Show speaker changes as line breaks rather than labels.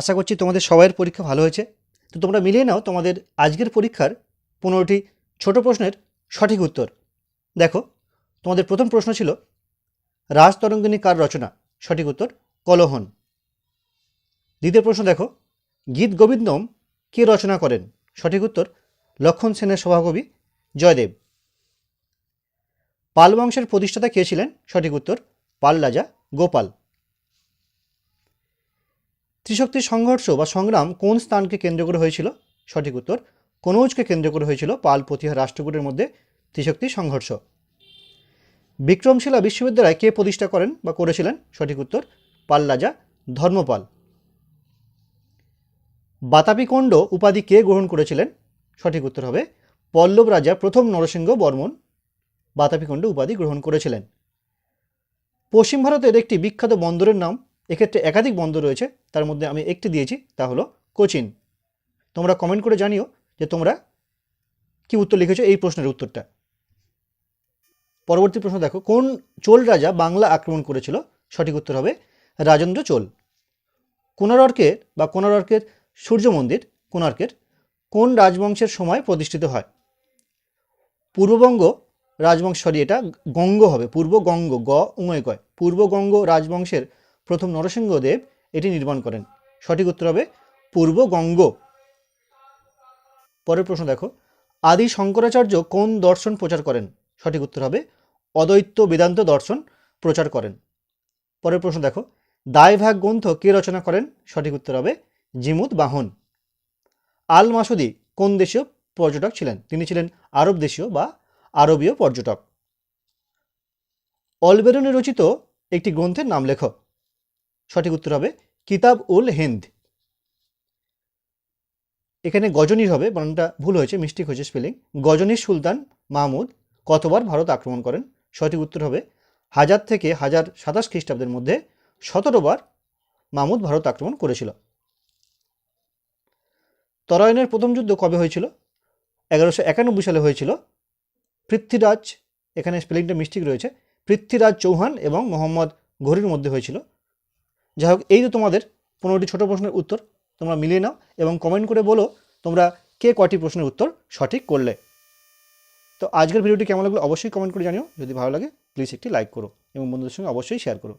আশা করছি তোমাদের সবাইয়ের পরীক্ষা ভালো হয়েছে। তো তোমরা মিলিয়ে নাও তোমাদের আজকের পরীক্ষার পনেরোটি ছোট প্রশ্নের সঠিক উত্তর। দেখো, তোমাদের প্রথম প্রশ্ন ছিল রাজতরঙ্গিনী কার রচনা? সঠিক উত্তর, কলহন। দ্বিতীয় প্রশ্ন দেখো, গীত গোবিন্দম কে রচনা করেন? সঠিক উত্তর, লক্ষণ সেনের সভাকবি জয়দেব। পাল বংশের প্রতিষ্ঠাতা কে ছিলেন? সঠিক উত্তর পাল রাজা গোপাল। ত্রিশক্তির সংঘর্ষ বা সংগ্রাম কোন স্থানকে কেন্দ্র করে হয়েছিল? সঠিক উত্তর, কনৌজকে কেন্দ্র করে হয়েছিল পাল প্রতিহার রাষ্ট্রকূটের মধ্যে ত্রিশক্তির সংঘর্ষ। বিক্রমশিলা বিশ্ববিদ্যালয় কে প্রতিষ্ঠা করেন বা করেছিলেন? সঠিক উত্তর, পাল রাজা ধর্মপাল। বাতাপিকণ্ড উপাধি কে গ্রহণ করেছিলেন? সঠিক উত্তর হবে পল্লব রাজা প্রথম নরসিংহ বর্মন বাতাপিকণ্ড উপাধি গ্রহণ করেছিলেন। পশ্চিম ভারতের একটি বিখ্যাত বন্দরের নাম এক্ষেত্রে একাধিক বন্দর রয়েছে, তার মধ্যে আমি একটি দিয়েছি, তা হলো কোচিন। তোমরা কমেন্ট করে জানিও যে তোমরা কি উত্তর লিখেছো এই প্রশ্নের উত্তরটা। পরবর্তী প্রশ্ন দেখো, কোন চোল রাজা বাংলা আক্রমণ করেছিল? সঠিক উত্তর হবে রাজেন্দ্র চোল। কোনারকের বা কোনারকের সূর্য মন্দির কোনার্কের কোন রাজবংশের সময় প্রতিষ্ঠিত হয়? পূর্ববঙ্গ রাজবংশ, সরি, এটা গঙ্গ হবে পূর্ব গঙ্গ গ উময় কয়। পূর্ব গঙ্গ রাজবংশের প্রথম নরসিংহদেব এটি নির্মাণ করেন। সঠিক উত্তর হবে পূর্ব গঙ্গ। পরের প্রশ্ন দেখো, আদি শঙ্করাচার্য কোন দর্শন প্রচার করেন? সঠিক উত্তর হবে অদ্বৈত বেদান্ত দর্শন প্রচার করেন। পরের প্রশ্ন দেখো, দায়ভাগ গ্রন্থ কে রচনা করেন? সঠিক উত্তর হবে জিমুদ বাহন। আল মাসুদি কোন দেশীয় পর্যটক ছিলেন? তিনি ছিলেন আরব দেশীয় বা আরবীয় পর্যটক। অলবেরনে রচিত একটি গ্রন্থের নাম লেখ। সঠিক উত্তর হবে কিতাব উল হিন্দ। এখানে গজনীর হবে বানানটা ভুল হয়েছে মিস্টেক হয়েছে স্পেলিং গজনীর সুলতান মাহমুদ কতবার ভারত আক্রমণ করেন? সঠিক উত্তর হবে হাজার থেকে হাজার সাতাশ খ্রিস্টাব্দের মধ্যে সতেরোবার মাহমুদ ভারত আক্রমণ করেছিল। তরায়নের প্রথম যুদ্ধ কবে হয়েছিল? এগারোশো একানব্বই সালে হয়েছিল। পৃথ্বীরাজ, এখানে স্পেলিংটা মিস্টেক রয়েছে, পৃথ্বীরাজ চৌহান এবং মোহাম্মদ ঘড়ির মধ্যে হয়েছিল। যাই হোক এই তো তোমাদের পনেরোটি ছোট প্রশ্নের উত্তর। তোমরা মিলিয়ে নাও এবং কমেন্ট করে বলো তোমরা কে কটি প্রশ্নের উত্তর সঠিক করলে। তো আজকের ভিডিওটি কেমন লাগল অবশ্যই কমেন্ট করে জানিও। যদি ভালো লাগে প্লিজ একটি লাইক করো এবং বন্ধুদের সঙ্গে অবশ্যই শেয়ার করো।